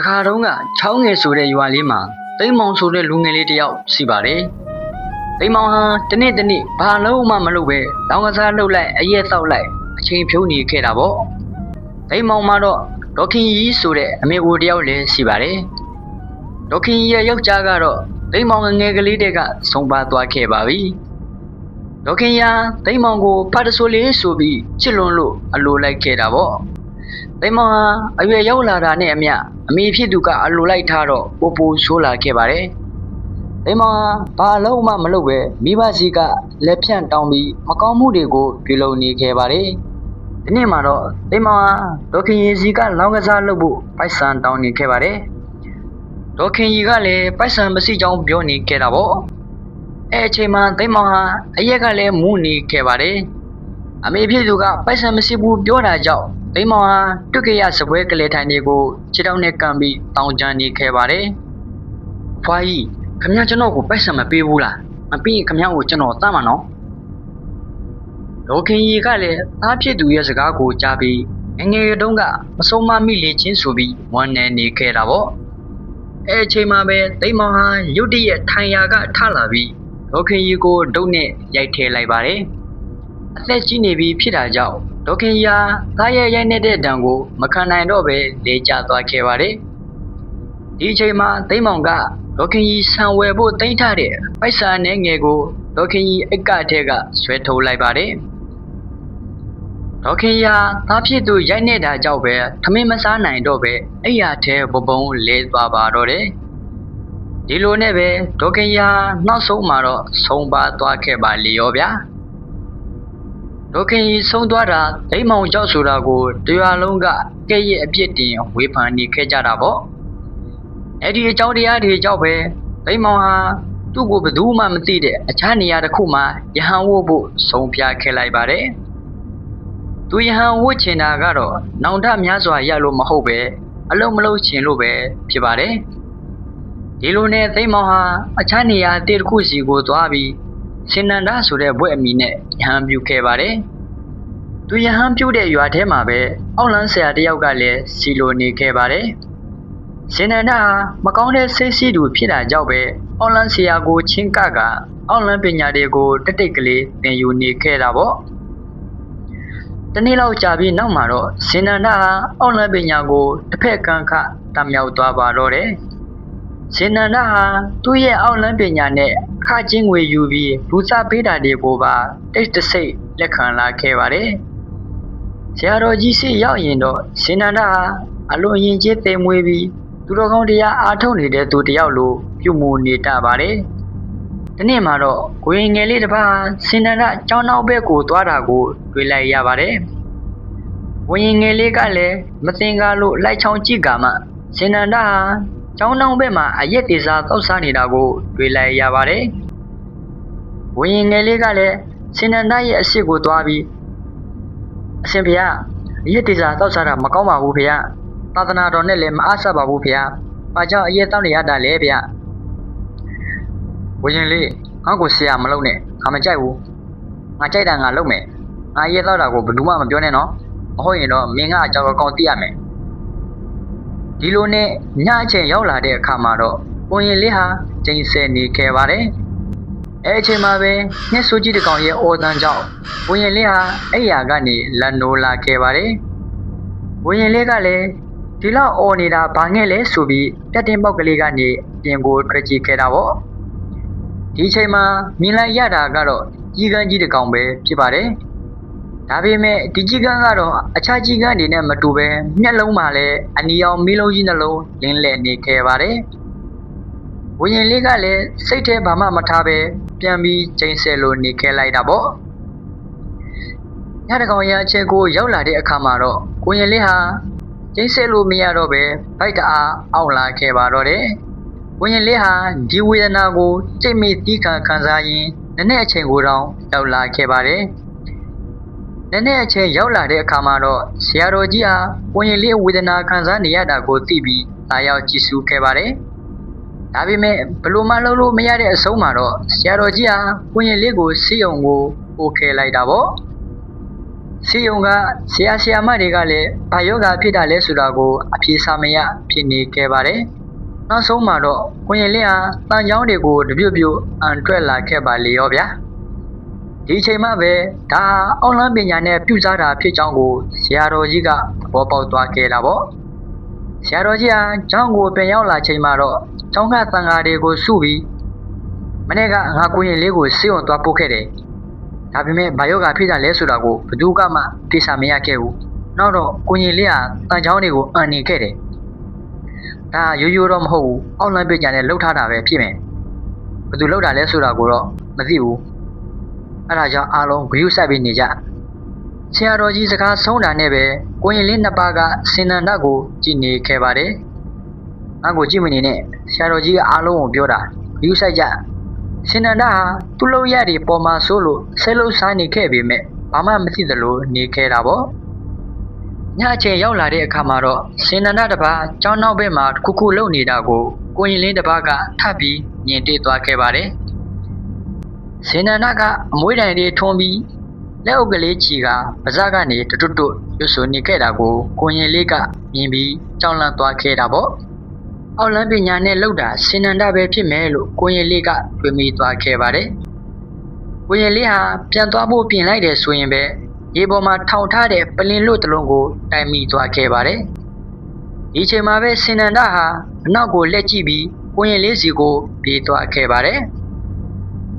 တခါတုန်းကချောင်းငယ်ဆိုတဲ့ရွာလေးမှာသိမ့်မောင်ဆိုတဲ့လူငယ်လေးတစ်ယောက်ရှိပါတယ်သိမ့်မောင်ဟာတနေ့တနေ့ဘာလို့မှမလုပ်ပဲတောင်ကစားလှုပ်လိုက်အရက်တောက်လိုက်အချိန်ဖြုံးနေခဲ့တာပေါ့သိမ့်မောင်မှာတော့ဒေါခင်ကြီးဆိုတဲ့အမေကိုတစ်ယောက်လည်းရှိပါတယ်ဒေါခင်ကြီးရဲ့ယောက်ျားကတော့သိမ့်မောင်ငယ်ငယ်ကလေးတဲ့ကဆုံးပါသွားခဲ့ပါပြီဒေါခင်ယာသိမ့်မောင်ကိုဖတ်တဆိုးလေးဆိုပြီးချစ်လွန်လို့အလိုလိုက်ခဲ့တာပေါ့ သိမ္မာဟာအရွယ်ရောက်လာတာနဲ့အမျှအမေဖြစ်သူကအလိုလိုက်ထားတော့ပိုပိုဆိုးလာခဲ့ပါတယ်။သိမ္မာဟာဘာလုံးမှမလုပ်ပဲမိဘစီကလက်ဖြန့်တောင်းပြီးမကောင်းမှုတွေကိုပြုလုပ်နေခဲ့ပါတယ်။ဒီနေ့မှာတော့သိမ္မာဟာဒေါခင်ရီစီကလောင်းကစားလုပ်ဖို့ပိုက်ဆံတောင်းနေခဲ့ပါတယ်။ဒေါခင်ရီကလည်းပိုက်ဆံမရှိကြောင်းပြောနေခဲ့တာပေါ့။အဲအချိန်မှာသိမ္မာဟာအရက်ကလည်းမူးနေခဲ့ပါတယ်။အမေဖြစ်သူကပိုက်ဆံမရှိဘူးပြောတာကြောင့် သိမ်းမောင်ဟာတွတ်ကရစပွဲကလေးထိုင်တွေကိုခြေထောက်နဲ့ကန်ပြီးတောင်းကြနေခဲ့ပါတယ်။ဖွာကြီးခမရကျွန်တော်ကိုပိုက်ဆံမပေးဘူးလား။မပေးရင်ခမရကိုကျွန်တော်တတ်မှာနော်။ဒေါခင်ကြီးကလည်းသားဖြစ်သူရဲ့စကားကိုကြားပြီးငယ်ငယ်တုန်းကမဆုံးမမိလေချင်းဆိုပြီးဝမ်းနည်းနေခဲ့တာပေါ့။အဲအချိန်မှာပဲသိမ်းမောင်ဟာရုတ်တရက်ထိုင်ရာကထလာပြီးဒေါခင်ကြီးကိုဒုတ်နဲ့ရိုက်ထဲလိုက်ပါတယ်။ အသက်ကြီးနေပြီဖြစ်တာကြောင့်ဒေါခင်ယာသားရဲ့ရိုက်နေတဲ့ဒဏ်ကိုမခံနိုင်တော့ပဲလေကျသွားခဲ့ပါတယ်။ဒီအချိန်မှာသိမ့်မောင်ကဒေါခင်ကြီးဆံဝယ်ဖို့တင်ထားတဲ့ပိုက်ဆံနဲ့ငယ်ကိုဒေါခင်ကြီးအက်ကထဲကဆွဲထုတ်လိုက်ပါတယ်။ဒေါခင်ယာသားဖြစ်သူရိုက်နေတာကြောင့်ပဲထမင်းမစားနိုင်တော့ပဲအဲ့ရထဲဘဘုံလဲသွားပါတော့တယ်။ဒီလိုနဲ့ပဲဒေါခင်ယာနောက်ဆုံးမှာတော့ဆုံးပါသွားခဲ့ပါလေရောဗျာ။ ဒုခင်ကြီးဆုံးသွားတာဒိမ့်မောင်ကြောက်ဆိုတာကိုတရားလုံးကကဲ့ရဲ့အပြစ်တင်ဝေဖန်နေခဲ့ကြတာပေါ့အဲ့ဒီအကြောင်းတရားတွေကြောင့်ပဲဒိမ့်မောင်ဟာသူ့ကိုဘယ်သူမှမသိတဲ့အခြားနေရာတစ်ခုမှာယဟန်ဝတ်ဖို့ဆုံးဖြတ်ခဲ့လိုက်ပါတယ်သူယဟန်ဝတ်ချင်တာကတော့နောင်တများစွာရလို့မဟုတ်ပဲအလုံးမလုံးချင်လို့ပဲဖြစ်ပါတယ်ဒီလိုနဲ့သိမ့်မောင်ဟာအခြားနေရာအသေးတစ်ခုစီကိုသွားပြီး စင်နန္ဒဆိုတဲ့ဘွဲ့အမီနဲ့ယဟန်ပြုခဲ့ပါတယ်။သူယဟန်ပြုတဲ့ရွာထဲမှာပဲအောက်လန်းဆရာတယောက်ကလည်းစီလိုနေခဲ့ပါတယ်။စင်နန္ဒဟာမကောင်းတဲ့စိတ်ရှိသူဖြစ်တာကြောင့်ပဲအောက်လန်းဆရာကိုချင်းကကအောက်လန်းပညာတွေကိုတက်တိတ်ကလေးသင်ယူနေခဲ့တာပေါ့။တနေ့လောက်ကြာပြီးနောက်မှာတော့စင်နန္ဒဟာအောက်လန်းပညာကိုတစ်ဖက်ကန်းခတမြောက်သွားပါတော့တယ်။ ရှင်နန္ဒဟာသူ့ရဲ့အောက်လန်းပညာနဲ့ခချင်းငွေယူပြီးလူစားပေးတာတွေကိုပါတိတ်တဆိတ်လက်ခံလာခဲ့ပါတယ်။ဆရာတော်ကြီးစီရောက်ရင်တော့ရှင်နန္ဒဟာအလွန်ရင်ကျေးသိမ်မွေးပြီးသူတော်ကောင်းတရားအားထုတ်နေတဲ့သူတစ်ယောက်လိုပြုမူနေတတ်ပါတယ်။ဒီနေ့မှာတော့ကိုရင်ငယ်လေးတစ်ပါးရှင်နန္ဒကျောင်းနောက်ဘက်ကိုသွားတာကိုတွေ့လိုက်ရပါတယ်။ဝရင်ငယ်လေးကလည်းမသင်္ကာလို့လိုက်ချောင်းကြည့်ကမှရှင်နန္ဒဟာ ကျောင်းတောင်ဘက်မှာအရက်တေစာတောက်စားနေတာကို တွေ့လိုက်ရပါတယ်။ဝရင်ငယ်လေးကလည်းရှင်နန္ဒရဲ့အရှိကိုသွားပြီးအရှင်ဖေကအရက်တေစာတောက်စားတာမကောင်းပါဘူးဖေ။သာသနာတော်နဲ့လည်းမအားဆက်ပါဘူးဖေ။ဘာကြောင့်အရက်တောက်နေရတာလဲဖေ။ဝရင်လေးငါ့ကိုဆရာမလုပ်နဲ့ငါမကြိုက်ဘူး။ငါကြိုက်တာငါလုပ်မယ်။ငါအရက်တောက်တာကိုဘယ်သူမှမပြောနဲ့နော်။မဟုတ်ရင်တော့မင်းကအကြောက်အကောင်သိရမယ်။ ဒီလိုနဲ့ညအချိန်ရောက်လာတဲ့အခါမှာတော့ပုံရင်လေးဟာကျိန်ဆယ်နေခဲ့ပါတယ်။အဲအချိန်မှာပဲညှက်ဆိုးကြီးတစ်ကောင်ရဲ့အော်တန်ကြောင့်ပုံရင်လေးဟာအဲ့ရာကနေလန်နိုးလာခဲ့ပါတယ်။ပုံရင်လေးကလည်းဒီလောက်အော်နေတာဘာငဲ့လဲဆိုပြီးပြတ်တင်ပေါက်ကလေးကနေပြင်ကိုထွက်ကြည့်ခဲ့တာပေါ့။ဒီအချိန်မှာမြင်လိုက်ရတာကတော့ကြီးကန်းကြီးတစ်ကောင်ပဲဖြစ်ပါတယ်။ ဒါပေမဲ့ဒီကြီးကန်းကတော့အခြားကြီးကန်းတွေနဲ့မတူပဲမျက်လုံးမှာလည်းအနီရောင်မီးလုံးကြီးနှလုံးလင်းလက်နေခဲ့ပါတယ်။ဝရင်လေးကလည်းစိတ်ထဲဘာမှမထားပဲပြန်ပြီးချိန်ဆလို့နေခဲ့လိုက်တာပေါ့။ညတကောင်ရအချက်ကိုရောက်လာတဲ့အခါမှာတော့ကိုရင်လေးဟာချိန်ဆလို့မရတော့ပဲဗိုက်တအားအောင့်လာခဲ့ပါတော့တယ်။ဝရင်လေးဟာဒီဝေဒနာကိုကြိတ်မိတီးခံခံစားရင်းနည်းနည်းအချိန်ကိုတောင်ရောက်လာခဲ့ပါတယ်။ နည်းနည်းအချိန်ရောက်လာတဲ့အခါမှာတော့ဆရာတော်ကြီးဟာကိုရင်လေးဝေဒနာခံစားနေရတာကိုသိပြီးလာရောက်ကြည့်ရှုခဲ့ပါတယ်။ဒါပေမဲ့ဘယ်လို့မှလုပ်လို့မရတဲ့အဆုံးမှာတော့ဆရာတော်ကြီးဟာကိုရင်လေးကိုဆေးရုံကိုပို့ခဲ့လိုက်တာပေါ့။စီယုံကဆရာဆရာမတွေကလည်းဘာယောဂဖြစ်တာလဲဆိုတာကိုအပြေစာမရဖြစ်နေခဲ့ပါတယ်။နောက်ဆုံးမှာတော့ကိုရင်လင်းဟာတန်ချောင်းတွေကိုတပြုတ်ပြုတ်အန်ထွက်လာခဲ့ပါလေရောဗျာ။ ဒီအချိန်မှပဲဒါဟာအောက်လန်းပညာနဲ့ပြုစားတာဖြစ်ကြောင်းကိုဆရာတော်ကြီးကသဘောပေါက်သွားခဲ့တာပေါ့။ဆရာတော်ကြီးဟာကျောင်းကိုပြန်ရောက်လာချိန်မှာတော့ကျောင်းကသံဃာတွေကိုစုပြီးမနေ့ကငါကိုရင်လေးကိုစေုံသွားပို့ခဲ့တယ်။ဒါပေမဲ့ဘာယောဂဖြစ်တာလဲဆိုတာကိုဘယ်သူကမှသိစာမရခဲ့ဘူး။နောက်တော့ကိုကြီးလေးကတန်ချောင်းတွေကိုအန်နေခဲ့တယ်။ဒါရိုးရိုးတော့မဟုတ်ဘူး။အောက်လမ်းပြကြနဲ့လှုပ်ထားတာပဲဖြစ်မယ်။ဘယ်သူလှုပ်တာလဲဆိုတာကိုတော့မသိဘူး။ အဲ့ဒါကြောင့်အားလုံးဂရုစိုက်ပြီးနေကြ။ဆရာတော်ကြီးစကားဆုံးတာနဲ့ပဲကိုရင်လေးနှစ်ပါးကစင်နန္ဒကိုကြည်နေခဲ့ပါတယ်။ငါ့ကိုကြည့်မနေနဲ့ဆရာတော်ကြီးကအားလုံးကိုပြောတာဂရုစိုက်ကြ။ရှင်နန္ဒာဟာသူ့လုံရတွေပေါ်မှာဆိုလို့ဆဲလို့စားနေခဲ့ပေမဲ့ဘာမှမသိသလိုနေခဲ့တာပေါ့ညအချိန်ရောက်လာတဲ့အခါမှာတော့ရှင်နန္ဒာတပါးကျောင်းနောက်ဘက်မှာတစ်ခုခုလုံနေတာကိုကိုရင်လင်းတပါးကထပ်ပြီးမြင်တွေ့သွားခဲ့ပါတယ် ရှင်နန္ဒာကအမွှေးတိုင်တွေထွန်းပြီးလက်အုပ်ကလေးချီကပါးစပ်ကနေတွတ်တွတ်တွတ်ရွတ်ဆိုနေခဲ့တာကိုကိုရင်လေးကမြင်ပြီးကြောက်လန့်သွားခဲ့တာပေါ့အောက်လန်းပညာနဲ့လောက်တာစင်နန္ဒပဲဖြစ်မယ်လို့ကိုရင်လေးကတွေးမိသွားခဲ့ပါတယ်။ကိုရင်လေးဟာပြန်သွားဖို့ပြင်လိုက်တယ်ဆိုရင်ပဲရေပေါ်မှာထောင်ထားတဲ့ပလင်လို့တစ်လုံးကိုတိုင်မိသွားခဲ့ပါတယ်။ဒီချိန်မှာပဲစင်နန္ဒဟာအနောက်ကိုလက်ကြည့်ပြီးကိုရင်လေးစီကိုပြေးသွားခဲ့ပါတယ်။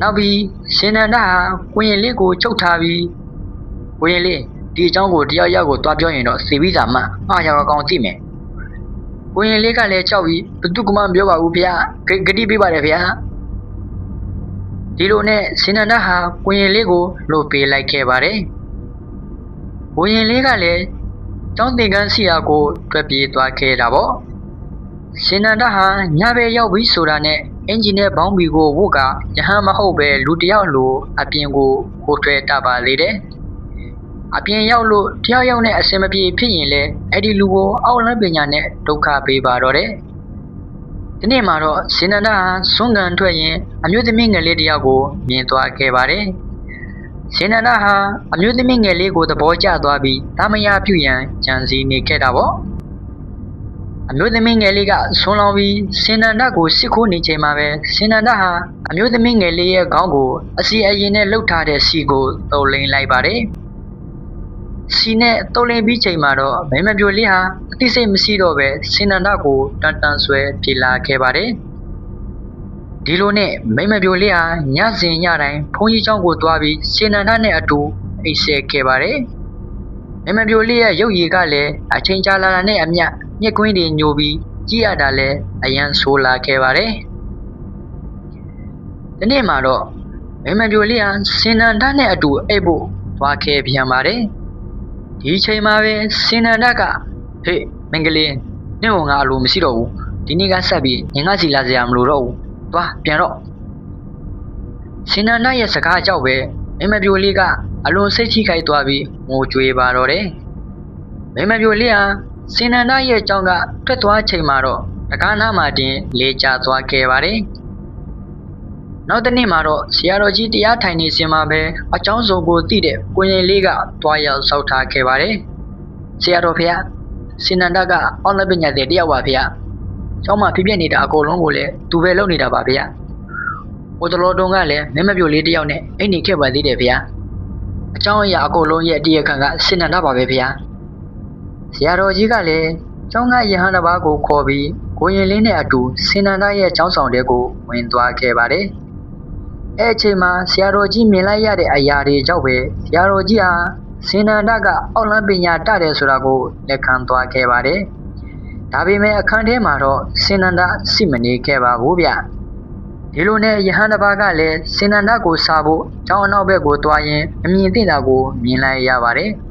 နောက်ပြီးစင်နန္ဒဟာကိုရင်လေးကိုချုပ်ထားပြီးကိုရင်လေးဒီအကြောင်းကိုတယောက်ယောက်ကိုတွားပြောရင်တော့စီပြီးစာမှအားရောက်အကောင်ကြည့်မယ်။ကိုရင်လေးကလည်းကြောက်ပြီးဘသူကမှမပြောပါဘူးဗျာဂဂတိပေးပါတယ်ဗျာဒီလိုနဲ့စင်နန္ဒဟာကိုရင်လေးကိုလှုပ်ပေးလိုက်ခဲ့ပါတယ်ကိုရင်လေးကလည်းကျောင်းသင်ခန်းစီယာကိုတွေ့ပြေးသွားခဲ့တာပေါ့စင်နန္ဒဟာညဘက်ရောက်ပြီဆိုတာနဲ့ အင်ဂျင်နဲ့ဘောင်းဘီကိုဝုတ်ကရဟန်းမဟုတ်ပဲလူတစ်ယောက်လိုအပြင်ကိုကိုထွဲတပါလေတယ်အပြင်ရောက်လို့တယောက်ယောက်နဲ့အစင်မပြေဖြစ်ရင်လေအဲ့ဒီလူကိုအောက်လန်းပညာနဲ့ဒုက္ခပေးပါတော့တယ်။ဒီနေ့မှာတော့စင်နန္ဒာဟာဆွမ်းကန်ထွက်ရင်အမျိုးသမီးငယ်လေးတယောက်ကိုမြင်သွားခဲ့ပါတယ်။စင်နန္ဒာဟာအမျိုးသမီးငယ်လေးကိုသဘောကျသွားပြီးတာမယာပြုရန်ကြံစည်နေခဲ့တာပေါ့။ အမျိုးသမီးငယ်လေးကဆွမ်းလောင်းပြီးစင်နန္ဒာကိုစစ်ခိုးနေချိန်မှာပဲစင်နန္ဒာဟာအမျိုးသမီးငယ်လေးရဲ့ခေါင်းကိုအစီအရင်နဲ့လှုပ်ထားတဲ့စီကိုတုံလိန်လိုက်ပါတယ်။စီနဲ့တုံးလင်းပြီးချိန်မှာတော့မိမပြိုလေးဟာအသိစိတ်မရှိတော့ပဲစင်နန္ဒကိုတန်တန်ဆွဲပြေလာခဲ့ပါတယ်ဒီလိုနဲ့မိမပြိုလေးဟာညစဉ်ညတိုင်းဘုန်းကြီးကျောင်းကိုသွားပြီးစင်နန္ဒနဲ့အတူအိတ်ဆက်ခဲ့ပါတယ်မိမပြိုလေးရဲ့ရုပ်ရည်ကလည်းအချိန်ကြာလာတာနဲ့အမျှ ညက်ကွင်းတွေညိုပြီးကြည့်ရတာလည်းအယံဆိုးလာခဲ့ပါတယ်ဒီနေ့မှာတော့မိမပြိုလေးဟာစင်နန္ဒနဲ့အတူအိတ်ဖို့သွားခဲ့ပြန်ပါတယ်ဒီအချိန်မှာပဲစင်နန္ဒကဟေ့မင်္ဂလေးနင့်ဟောငါအလိုမရှိတော့ဘူးဒီနေ့ကဆက်ပြီးငင်ကစီလာစရာမလိုတော့ဘူးသွားပြန်တော့စင်နန္ဒရဲ့စကားကြောက်ပဲမင်းမပြိုလေးကအလွန်စိတ်ချိခိုက်သွားပြီးငိုကြွေးပါတော့တယ်မင်းမပြိုလေးဟာ စင်နန္ဒရဲ့ကြောင်းကထွက်သွားချိန်မှာတော့တကားနားမှာတင်လေကျသွားခဲ့ပါတယ်နောက်တစ်နေ့မှာတော့ဆရာတော်ကြီးတရားထိုင်နေစဉ်မှာပဲအကြောင်းစုံကိုသိတဲ့ကိုရင်လေးကတွားရောက်ဆောက်ထားခဲ့ပါတယ်။ဆရာတော်ဖေ။စင်နန္ဒကအောက်လက်ပညာတဲ့တယောက်ပါဖေ။ကျောင်းမှာဖြစ်ပြနေတာအကုန်လုံးကိုလည်းသူပဲလုပ်နေတာပါဖေ။ဟိုတလောတုံးကလည်းမင်းမပြိုလေးတယောက်နဲ့အိတ်နေခဲ့ပါသေးတယ်ဖေ။အကြောင်းအရာအကုန်လုံးရဲ့တရားခံကစင်နန္ဒပါပဲဖေ။ ဆရာတော်ကြီးကလည်းကျောင်းကယဟန်တစ်ပါးကိုခေါ်ပြီးကိုရင်လေးနဲ့အတူစင်နန္ဒရဲ့ကျောင်းဆောင်တဲကိုဝင်သွားခဲ့ပါတယ်။အဲ့အချိန်မှာဆရာတော်ကြီးမြင်လိုက်ရတဲ့အရာတွေကြောင့်ပဲဆရာတော်ကြီးဟာစင်နန္ဒကအောက်လန်းပညာတတယ်ဆိုတာကိုလက်ခံသွားခဲ့ပါတယ်။ဒါပေမဲ့အခန်းထဲမှာတော့စင်နန္ဒစိမနေခဲ့ပါဘူးဗျ။ဒီလိုနဲ့ယဟန်တစ်ပါးကလည်းစင်နန္ဒကိုစားဖို့ကျောင်းအနောက်ဘက်ကိုသွားရင်အမြင်သိတာကိုမြင်လိုက်ရပါတယ်။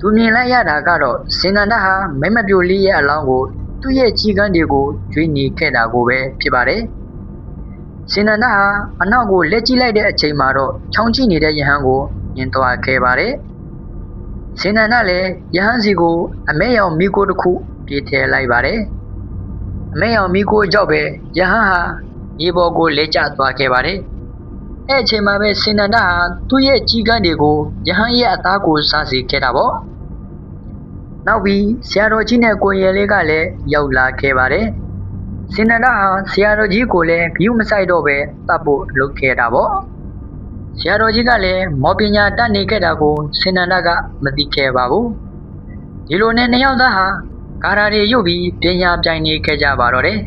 သူမြင်လိုက်ရတာကတော့စင်နန္ဒဟာမဲမပြိုလေးရဲ့အလောင်းကိုသူ့ရဲ့ကြီးကန်းတွေကိုကျွေးနေခဲ့တာကိုပဲဖြစ်ပါတယ်။စင်နန္ဒဟာအနောက်ကိုလက်ကြည့်လိုက်တဲ့အချိန်မှာတော့ချောင်းကြည့်နေတဲ့ယဟန်ကိုမြင်သွားခဲ့ပါတယ်။စင်နန္ဒလည်းယဟန်စီကိုအမဲရောင်မိကိုတစ်ခုပြေးထည့်လိုက်ပါတယ်။အမဲရောင်မိကိုကြောက်ပဲယဟန်ဟာရေပေါ်ကိုလက်ကျသွားခဲ့ပါတယ်။ အဲ့အချိန်မှာပဲစင်နန္ဒဟာသူ့ရဲ့ကြီးကန်းတွေကိုယဟန်ရဲ့အသားကိုစားစီခဲ့တာပေါ့နောက်ပြီးဆရာတော်ကြီးနဲ့ကိုရင်လေးကလည်းရောက်လာခဲ့ပါတယ်စင်နန္ဒဟာဆရာတော်ကြီးကိုလည်းဂယုမဆိုင်တော့ပဲတတ်ဖို့လုပ်ခဲ့တာပေါ့ဆရာတော်ကြီးကလည်းမော်ပညာတတ်နေခဲ့တာကိုစင်နန္ဒကမသိခဲ့ပါဘူးဒီလိုနဲ့နှစ်ယောက်သားဟာကာရာတွေရုပ်ပြီးပညာပြိုင်နေခဲ့ကြပါတော့တယ်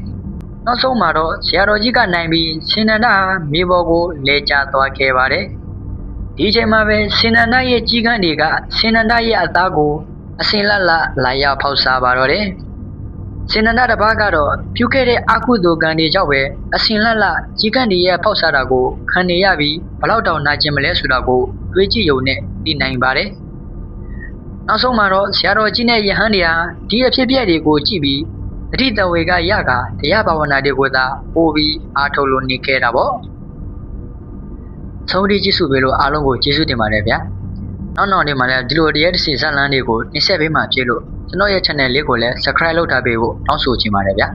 နောက်ဆုံးမှာတော့ဆရာတော်ကြီးကနိုင်ပြီးရှင်နန္ဒဟာမြေပေါ်ကိုလဲကျသွားခဲ့ပါတယ်။ဒီအချိန်မှာပဲရှင်နန္ဒရဲ့ကြီးကန်းတွေကရှင်နန္ဒရဲ့အသားကိုအစင်လတ်လတ်လာရဖောက်စားပါတော့တယ်။ရှင်နန္ဒတစ်ပါးကတော့ပြုခဲ့တဲ့အကုသိုလ်ကံတွေကြောင့်ပဲအစင်လတ်လတ်ကြီးကန်းတွေရဲ့ဖောက်စားတာကိုခံနေရပြီးဘလောက်တောင်နာကျင်မလဲဆိုတာကိုတွေးကြည့်ရုံနဲ့သိနိုင်ပါတယ်။နောက်ဆုံးမှာတော့ဆရာတော်ကြီးနဲ့ယဟန်တွေဟာဒီအဖြစ်အပျက်တွေကိုကြည့်ပြီး တတိတဝေကရကတရားဘာဝနာတွေကိုသာပို့ပြီးအားထုတ်လို့နေခဲ့တာပေါ့ဆုံးဒီကျေးဇူးပဲလို့အားလုံးကိုကျေးဇူးတင်ပါတယ်ဗျာနောက်နောက်နေမှာလည်းဒီလိုတရားတစ်စီဇာတ်လမ်းတွေကိုတင်ဆက်ပေးမှဖြစ်လို့ကျွန်တော်ရဲ့ channel လေးကိုလည်း subscribe လုပ်ထားပေးဖို့တောင်းဆိုချင်ပါတယ်ဗျာ